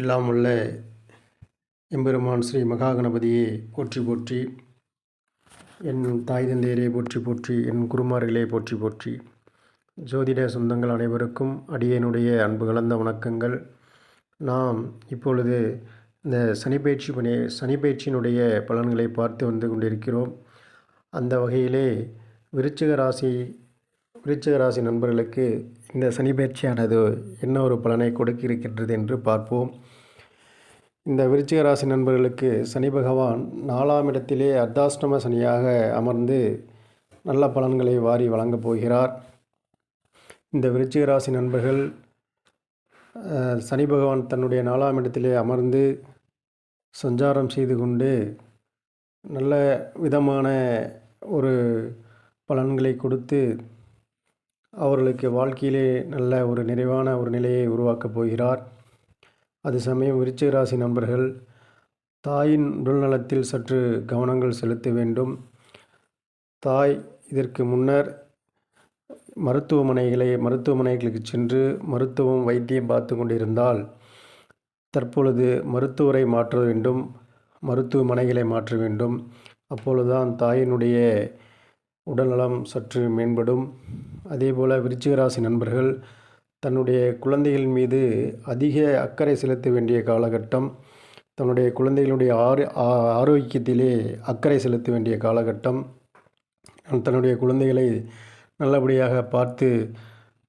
எல்லாம் உள்ள எம்பெருமான் ஸ்ரீ மகாகணபதியே போற்றி போற்றி என் தாய் தந்தையரே போற்றி போற்றி என் குருமார்களே போற்றி போற்றி. ஜோதிட சொந்தங்கள் அனைவருக்கும் அடியனுடைய அன்பு கலந்த வணக்கங்கள். நாம் இப்பொழுது இந்த சனிப்பயிற்சி பணி சனிப்பயிற்சியினுடைய பலன்களை பார்த்து வந்து கொண்டிருக்கிறோம். அந்த வகையிலே விருச்சிக ராசி விருச்சிக ராசி நண்பர்களுக்கு இந்த சனிப்பயிற்சியானது என்ன ஒரு பலனை கொடுக்க இருக்கின்றது என்று பார்ப்போம். இந்த விருச்சிக ராசி நண்பர்களுக்கு சனி பகவான் நாலாம் இடத்திலே அர்த்தாஷ்டம சனியாக அமர்ந்து நல்ல பலன்களை வாரி வழங்கப் போகிறார். இந்த விருச்சிக ராசி நண்பர்கள் சனி பகவான் தன்னுடைய நாலாம் இடத்திலே அமர்ந்து சஞ்சாரம் செய்து கொண்டு நல்ல விதமான ஒரு பலன்களை கொடுத்து அவர்களுக்கு வாழ்க்கையிலே நல்ல ஒரு நிறைவான ஒரு நிலையை உருவாக்கப் போகிறார். அது சமயம் விருச்சிக ராசி நண்பர்கள் தாயின் உடல்நலத்தில் சற்று கவனங்கள் செலுத்த வேண்டும். தாய் இதற்கு முன்னர் மருத்துவமனைகளை மருத்துவமனைகளுக்கு சென்று மருத்துவம் வைத்தியம் பார்த்து கொண்டிருந்தால் தற்பொழுது மருத்துவரை மாற்ற வேண்டும் மருத்துவமனைகளை மாற்ற வேண்டும். அப்பொழுதுதான் தாயினுடைய உடல்நலம் சற்று மேம்படும். அதேபோல் விருச்சிக ராசி நண்பர்கள் தன்னுடைய குழந்தைகள் மீது அதிக அக்கறை செலுத்த வேண்டிய காலகட்டம் தன்னுடைய குழந்தைகளுடைய ஆரோ ஆ- ஆரோக்கியத்திலே அக்கறை செலுத்த வேண்டிய காலகட்டம். தன்னுடைய குழந்தைகளை நல்லபடியாக பார்த்து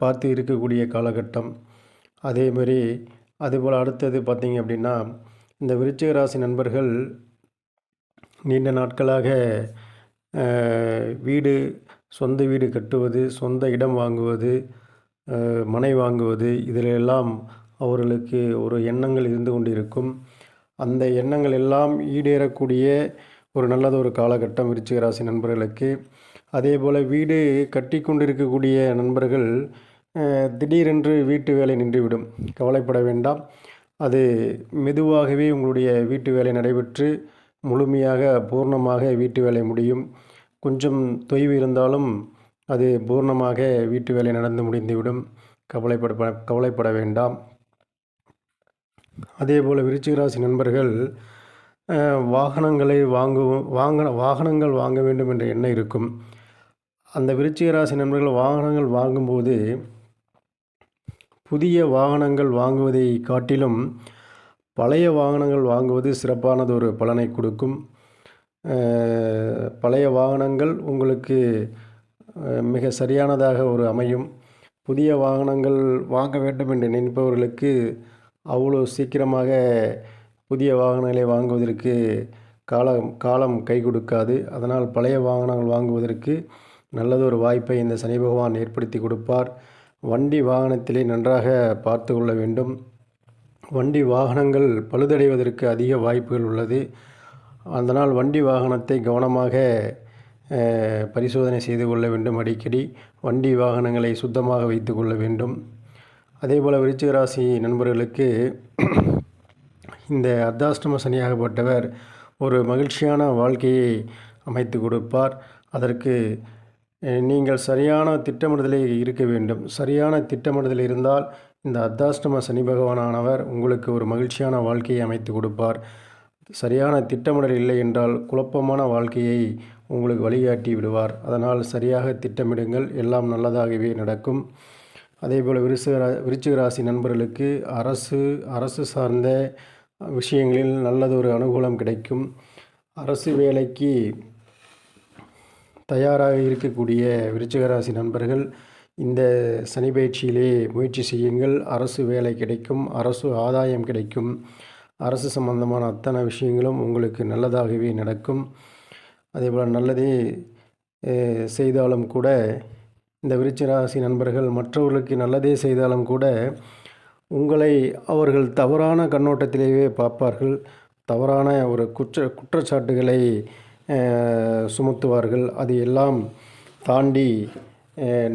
பார்த்து இருக்கக்கூடிய காலகட்டம். அதேமாரி அதுபோல் அடுத்தது பார்த்திங்க அப்படின்னா இந்த விருச்சிக ராசி நண்பர்கள் நீண்ட நாட்களாக வீடு சொந்த வீடு கட்டுவது சொந்த இடம் வாங்குவது மனை வாங்குவது இதிலெல்லாம் அவர்களுக்கு ஒரு எண்ணங்கள் இருந்து கொண்டிருக்கும். அந்த எண்ணங்கள் எல்லாம் ஈடேறக்கூடிய ஒரு நல்லது ஒரு காலகட்டம் விருச்சிக ராசி நண்பர்களுக்கு. அதே போல் வீடு கட்டி கொண்டிருக்கக்கூடிய நண்பர்கள் திடீரென்று வீட்டு வேலை நின்றுவிடும். கவலைப்பட வேண்டாம். அது மெதுவாகவே உங்களுடைய வீட்டு வேலை நடைபெற்று முழுமையாக பூர்ணமாக வீட்டு வேலை முடியும். கொஞ்சம் தொய்வு இருந்தாலும் அது பூர்ணமாக வீட்டு வேலை நடந்து முடிந்துவிடும். கவலைப்பட கவலைப்பட வேண்டாம். அதேபோல் விருச்சிக ராசி நண்பர்கள் வாகனங்களை வாங்குவோம் வாங்க வாகனங்கள் வாங்க வேண்டும் என்ற எண்ணம் இருக்கும். அந்த விருச்சிக ராசி நண்பர்கள் வாகனங்கள் வாங்கும்போது புதிய வாகனங்கள் வாங்குவதை காட்டிலும் பழைய வாகனங்கள் வாங்குவது சிறப்பானது ஒரு பலனை கொடுக்கும். பழைய வாகனங்கள் உங்களுக்கு மிக சரியானதாக ஒரு அமையும். புதிய வாகனங்கள் வாங்க வேண்டும் என்று நினைப்பவர்களுக்கு அவ்வளோ சீக்கிரமாக புதிய வாகனங்களை வாங்குவதற்கு காலம் காலம் கை கொடுக்காது. அதனால் பழைய வாகனங்கள் வாங்குவதற்கு நல்லதொரு வாய்ப்பை இந்த சனி பகவான் ஏற்படுத்தி கொடுப்பார். வண்டி வாகனத்திலே நன்றாக பார்த்து கொள்ள வேண்டும். வண்டி வாகனங்கள் பழுதடைவதற்கு அதிக வாய்ப்புகள் உள்ளது. அதனால் வண்டி வாகனத்தை கவனமாக பரிசோதனை செய்து கொள்ள வேண்டும் அடிக்கடி. வண்டி வாகனங்களை சுத்தமாக வைத்து கொள்ள வேண்டும். அதேபோல் விருச்சிக ராசி நண்பர்களுக்கு இந்த அர்த்தாஷ்டம சனியாகப்பட்டவர் ஒரு மகிழ்ச்சியான வாழ்க்கையை அமைத்து கொடுப்பார். அதற்கு நீங்கள் சரியான திட்டமிடுதலை இருக்க வேண்டும். சரியான திட்டமிடுதல் இருந்தால் இந்த அர்த்தாஷ்டம சனி பகவானானவர் உங்களுக்கு ஒரு மகிழ்ச்சியான வாழ்க்கையை அமைத்து கொடுப்பார். சரியான திட்டமிடல் இல்லை என்றால் குழப்பமான வாழ்க்கையை உங்களுக்கு வழிகாட்டி விடுவார். அதனால் சரியாக திட்டமிடுங்கள். எல்லாம் நல்லதாகவே நடக்கும். அதேபோல் விருச்சிக விருச்சிக ராசி நண்பர்களுக்கு அரசு அரசு சார்ந்த விஷயங்களில் நல்லதொரு அனுகூலம் கிடைக்கும். அரசு வேலைக்கு தயாராக இருக்கக்கூடிய விருச்சிகராசி நண்பர்கள் இந்த சனி பயிற்சியிலே முயற்சி செய்யுங்கள். அரசு வேலை கிடைக்கும். அரசு ஆதாயம் கிடைக்கும். அரசு சம்பந்தமான அத்தனை விஷயங்களும் உங்களுக்கு நல்லதாகவே நடக்கும். அதேபோல் நல்லதே செய்தாலும் கூட இந்த விருச்ச ராசி நண்பர்கள் மற்றவர்களுக்கு நல்லதே செய்தாலும் கூட உங்களை அவர்கள் தவறான கண்ணோட்டத்திலேயே பார்ப்பார்கள். தவறான ஒரு குற்ற குற்றச்சாட்டுகளை சுமத்துவார்கள். அது எல்லாம் தாண்டி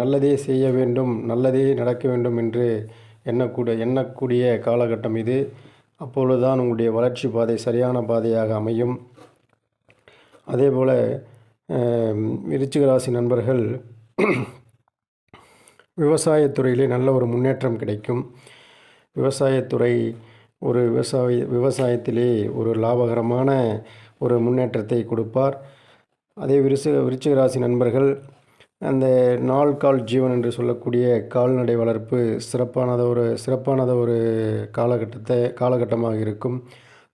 நல்லதே செய்ய வேண்டும் நல்லதே நடக்க வேண்டும் என்று எண்ணக்கூட எண்ணக்கூடிய காலகட்டம் இது. அப்பொழுதுதான் உங்களுடைய வளர்ச்சி பாதை சரியான பாதையாக அமையும். அதே போல் ராசி நண்பர்கள் விவசாயத்துறையிலே நல்ல ஒரு முன்னேற்றம் கிடைக்கும். விவசாயத்துறை ஒரு விவசாய விவசாயத்திலே ஒரு லாபகரமான ஒரு முன்னேற்றத்தை கொடுப்பார். அதே விருச விருச்சிகராசி நண்பர்கள் அந்த நாள் கால் ஜீவன் என்று சொல்லக்கூடிய கால்நடை வளர்ப்பு சிறப்பானத ஒரு சிறப்பானத ஒரு காலகட்டத்தை காலகட்டமாக இருக்கும்.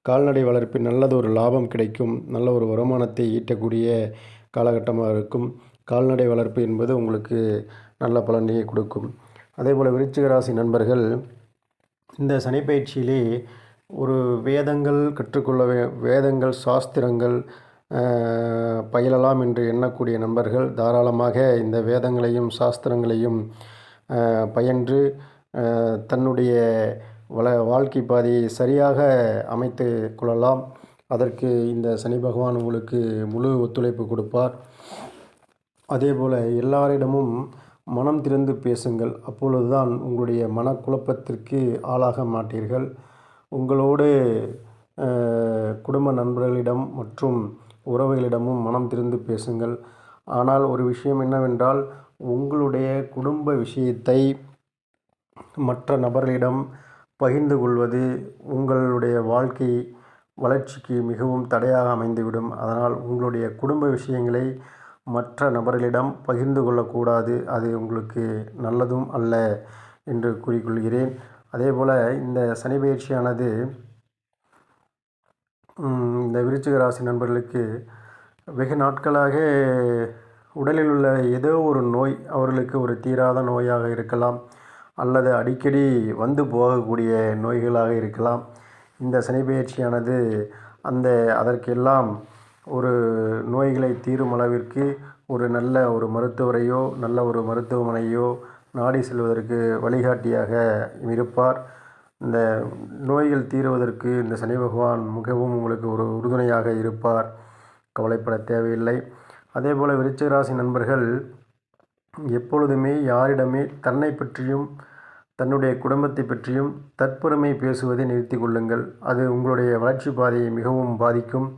கால்நடை வளர்ப்பில் நல்லது ஒரு லாபம் கிடைக்கும். நல்ல ஒரு வருமானத்தை ஈட்டக்கூடிய காலகட்டமாக இருக்கும். கால்நடை வளர்ப்பு என்பது உங்களுக்கு நல்ல பலனையை கொடுக்கும். அதேபோல் விருச்சிக ராசி நண்பர்கள் இந்த சனிப்பயிற்சியிலே ஒரு வேதங்கள் கற்றுக்கொள்ள வே வேதங்கள் சாஸ்திரங்கள் பயிலலாம் என்று எண்ணக்கூடிய நண்பர்கள் தாராளமாக இந்த வேதங்களையும் சாஸ்திரங்களையும் பயின்று தன்னுடைய வள வாழ்க்கை பாதையை சரியாக அமைத்து கொள்ளலாம். அதற்கு இந்த சனி பகவான் உங்களுக்கு முழு ஒத்துழைப்பு கொடுப்பார். அதேபோல் எல்லாரிடமும் மனம் திறந்து பேசுங்கள். அப்பொழுதுதான் உங்களுடைய மனக்குழப்பத்திற்கு ஆளாக மாட்டீர்கள். உங்களோடு குடும்ப நண்பர்களிடம் மற்றும் உறவுகளிடமும் மனம் திறந்து பேசுங்கள். ஆனால் ஒரு விஷயம் என்னவென்றால் உங்களுடைய குடும்ப விஷயத்தை மற்ற நபர்களிடம் பகிர்ந்து கொள்வது உங்களுடைய வாழ்க்கை வளர்ச்சிக்கு மிகவும் தடையாக அமைந்துவிடும். அதனால் உங்களுடைய குடும்ப விஷயங்களை மற்ற நபர்களிடம் பகிர்ந்து கொள்ளக்கூடாது. அது உங்களுக்கு நல்லதும் அல்ல என்று கூறிக்கொள்கிறேன். அதேபோல் இந்த சனி பயிற்சியானது இந்த விருச்சிக ராசி நண்பர்களுக்கு வெகு நாட்களாக உடலில் உள்ள ஏதோ ஒரு நோய் அவர்களுக்கு ஒரு தீராத நோயாக இருக்கலாம். அல்லது அடிக்கடி வந்து போகக்கூடிய நோய்களாக இருக்கலாம். இந்த சனி பயிற்சியானது அந்த அதற்கெல்லாம் ஒரு நோய்களை தீரும் அளவிற்கு ஒரு நல்ல ஒரு மருத்துவரையோ நல்ல ஒரு மருத்துவமனையோ நாடி செல்வதற்கு வழிகாட்டியாக இருப்பார். இந்த நோய்கள் தீருவதற்கு இந்த சனி பகவான் மிகவும் உங்களுக்கு ஒரு உறுதுணையாக இருப்பார். கவலைப்பட தேவையில்லை. அதே போல் விருச்சிகராசி நண்பர்கள் எப்பொழுதுமே யாரிடமே தன்னை பற்றியும் தன்னுடைய குடும்பத்தை பற்றியும் தற்பெருமை பேசுவதை நிறுத்தி கொள்ளுங்கள். அது உங்களுடைய வளர்ச்சி பாதையை மிகவும் பாதிக்கும்.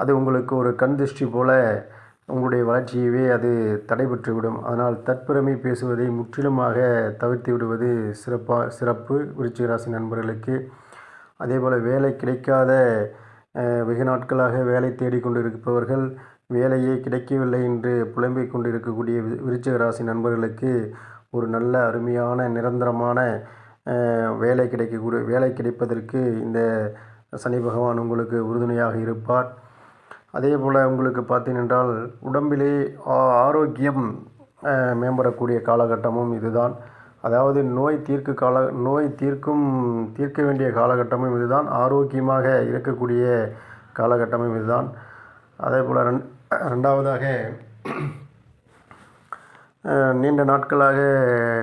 அது உங்களுக்கு ஒரு கண் திருஷ்டி போல உங்களுடைய வளர்ச்சியவே அது தடைபெற்றுவிடும் அதனால் தற்பெருமை பேசுவதை முற்றிலுமாக தவிர்த்து விடுவது சிறப்பாக சிறப்பு. விருச்சிக ராசி நண்பர்களுக்கு அதேபோல் வேலை கிடைக்காத வெகு நாட்களாக வேலை தேடிக்கொண்டு இருப்பவர்கள் வேலையே கிடைக்கவில்லை என்று புலம்பிக் கொண்டு இருக்கக்கூடிய விருச்சிக ராசி நண்பர்களுக்கு ஒரு நல்ல அருமையான நிரந்தரமான வேலை கிடைக்கக்கூடிய வேலை கிடைப்பதற்கு இந்த சனி பகவான் உங்களுக்கு உறுதுணையாக இருப்பார். அதே போல் உங்களுக்கு பார்த்தீங்கன்றால் உடம்பிலே ஆ- ஆரோக்கியம் மேம்படக்கூடிய காலகட்டமும் இதுதான். அதாவது நோய் தீர்க்கு கால நோய் தீர்க்கும் தீர்க்க வேண்டிய காலகட்டமும் இதுதான். ஆரோக்கியமாக இருக்கக்கூடிய காலகட்டமும் இதுதான். அதே போல் ரெண் ரெண்டாவதாக நீண்ட நாட்களாக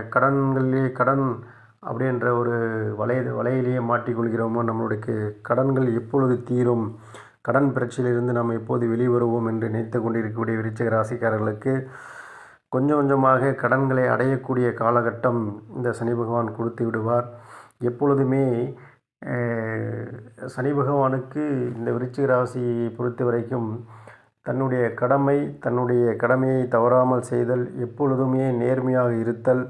கடன்களிலே கடன் அப்படின்ற ஒரு வலை வலையிலேயே மாட்டிக்கொள்கிறோமோ நம்மளுடைய கடன்கள் எப்பொழுது தீரும்? கடன் பிரச்சனையிலிருந்து நாம் எப்போது வெளிவருவோம் என்று நினைத்து கொண்டிருக்கக்கூடிய விருச்சிக ராசிக்காரர்களுக்கு கொஞ்சம் கொஞ்சமாக கடன்களை அடையக்கூடிய காலகட்டம் இந்த சனி பகவான் கொடுத்து விடுவார். எப்பொழுதுமே சனி பகவானுக்கு இந்த விருச்சிக ராசியை பொறுத்த வரைக்கும் தன்னுடைய கடமை தன்னுடைய கடமையை தவறாமல் செய்தல் எப்பொழுதுமே நேர்மையாக இருத்தல்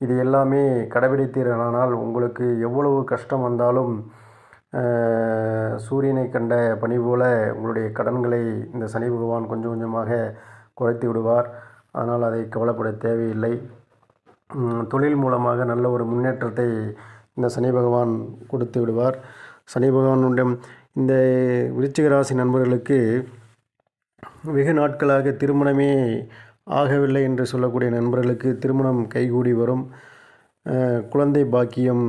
இது எல்லாமே கடைபிடித்தீர்களானால் உங்களுக்கு எவ்வளவு கஷ்டம் வந்தாலும் சூரியனை கண்ட பணி போல உங்களுடைய கடன்களை இந்த சனி பகவான் கொஞ்சம் கொஞ்சமாக குறைத்து விடுவார். அதனால் அதை கவலைப்பட தேவையில்லை. தொழில் மூலமாக நல்ல ஒரு முன்னேற்றத்தை இந்த சனி பகவான் கொடுத்து விடுவார். சனி பகவானுடைய இந்த விருச்சிக ராசி நண்பர்களுக்கு வெகு நாட்களாக திருமணமே ஆகவில்லை என்று சொல்லக்கூடிய நண்பர்களுக்கு திருமணம் கைகூடி வரும். குழந்தை பாக்கியம்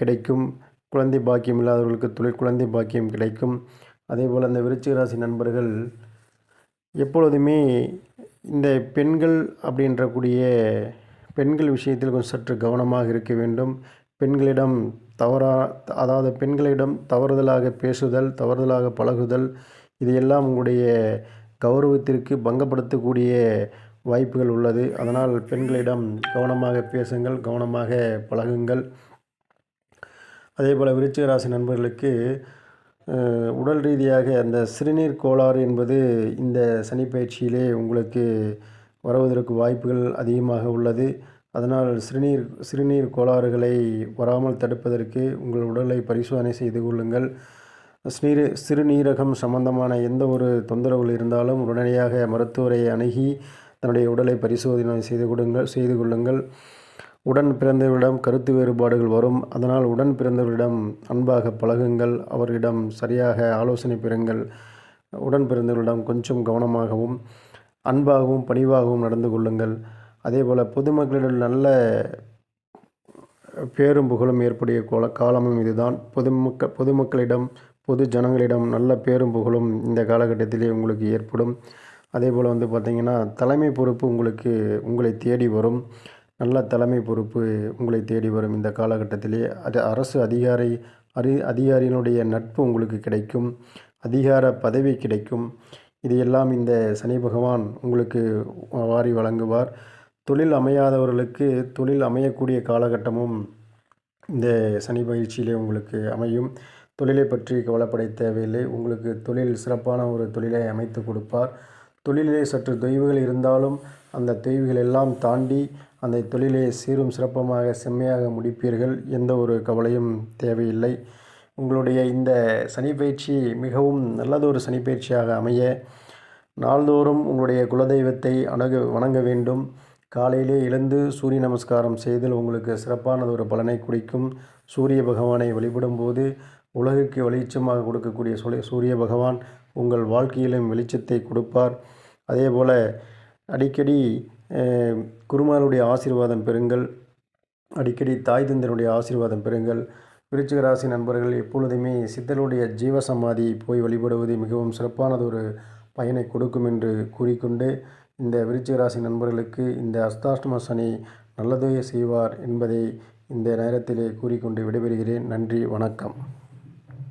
கிடைக்கும். குழந்தை பாக்கியம் இல்லாதவர்களுக்கு தொழில் குழந்தை பாக்கியம் கிடைக்கும். அதேபோல் அந்த விருச்சிக ராசி நண்பர்கள் எப்பொழுதுமே இந்த பெண்கள் அப்படின்ற கூடிய பெண்கள் விஷயத்தில் கொஞ்சம் சற்று கவனமாக இருக்க வேண்டும். பெண்களிடம் தவறா அதாவது பெண்களிடம் தவறுதலாக பேசுதல் தவறுதலாக பழகுதல் இது எல்லாம் உங்களுடைய கௌரவத்திற்கு பங்கப்படுத்தக்கூடிய வாய்ப்புகள் உள்ளது. அதனால் பெண்களிடம் கவனமாக பேசுங்கள் கவனமாக பழகுங்கள். அதேபோல் விருச்சிக ராசி நண்பர்களுக்கு உடல் ரீதியாக அந்த சிறுநீர் கோளாறு என்பது இந்த சனிப்பயிற்சியிலே உங்களுக்கு வருவதற்கு வாய்ப்புகள் அதிகமாக உள்ளது. அதனால் சிறுநீர் சிறுநீர் கோளாறுகளை வராமல் தடுப்பதற்கு உங்கள் உடலை பரிசோதனை செய்து கொள்ளுங்கள். சிறு சிறுநீரகம் சம்பந்தமான எந்த ஒரு தொந்தரவுகள் இருந்தாலும் உடனடியாக மருத்துவரை அணுகி தன்னுடைய உடலை பரிசோதனை செய்து கொடுங்கள் செய்து கொள்ளுங்கள். உடன் பிறந்தவரிடம் கருத்து வேறுபாடுகள் வரும். அதனால் உடன் பிறந்தவரிடம் அன்பாக பழகுங்கள். அவர்களிடம் சரியாக ஆலோசனை பெறுங்கள். உடன் பிறந்தவர்களிடம் கொஞ்சம் கவனமாகவும் அன்பாகவும் பணிவாகவும் நடந்து கொள்ளுங்கள். அதேபோல் பொதுமக்களிடம் நல்ல பேரும் புகழும் ஏற்படைய கோல காலமும் இதுதான். பொதுமக்க பொதுமக்களிடம் பொது ஜனங்களிடம் நல்ல பேரும் புகழும் இந்த காலகட்டத்திலே உங்களுக்கு ஏற்படும். அதே போல் வந்து பார்த்திங்கன்னா தலைமை பொறுப்பு உங்களுக்கு உங்களை தேடி வரும். நல்ல தலைமை பொறுப்பு உங்களை தேடி வரும் இந்த காலகட்டத்திலே. அது அரசு அதிகாரி அரி அதிகாரியினுடைய நட்பு உங்களுக்கு கிடைக்கும். அதிகார பதவி கிடைக்கும். இது எல்லாம் இந்த சனி பகவான் உங்களுக்கு வாரி வழங்குவார். தொழில் அமையாதவர்களுக்கு தொழில் அமையக்கூடிய காலகட்டமும் இந்த சனி பயிற்சியிலே உங்களுக்கு அமையும். தொழிலை பற்றி கவலைப்பட தேவையில்லை. உங்களுக்கு தொழில் சிறப்பான ஒரு தொழிலை அமைத்து கொடுப்பார். தொழிலே சற்று தொய்வுகள் இருந்தாலும் அந்த தொய்வுகள் எல்லாம் தாண்டி அந்த தொழிலை சீரும் சிறப்பமாக செம்மையாக முடிப்பீர்கள். எந்த ஒரு கவலையும் தேவையில்லை. உங்களுடைய இந்த சனிப்பயிற்சி மிகவும் நல்லதொரு சனிப்பயிற்சியாக அமைய நாள்தோறும் உங்களுடைய குலதெய்வத்தை அணுக வணங்க வேண்டும். காலையிலே எழுந்து சூரிய நமஸ்காரம் செய்தல் உங்களுக்கு சிறப்பானது ஒரு பலனை குறிக்கும் சூரிய பகவானை வழிபடும் போது உலகுக்கு வெளிச்சமாக கொடுக்கக்கூடிய சுலை சூரிய பகவான் உங்கள் வாழ்க்கையிலும் வெளிச்சத்தை கொடுப்பார். அதே போல் அடிக்கடி குருமாருடைய ஆசீர்வாதம் பெறுங்கள். அடிக்கடி தாய் தந்தனுடைய ஆசீர்வாதம் பெறுங்கள். விருச்சிகராசி நண்பர்கள் எப்பொழுதுமே சித்தருடைய ஜீவசமாதி போய் வழிபடுவது மிகவும் சிறப்பானது ஒரு பயனை கொடுக்கும் என்று கூறிக்கொண்டு இந்த விருச்சிகராசி நண்பர்களுக்கு இந்த அஸ்தாஷ்டம சனி நல்லதே செய்வார் என்பதை இந்த நேரத்திலே கூறிக்கொண்டு விடைபெறுகிறேன். நன்றி வணக்கம்.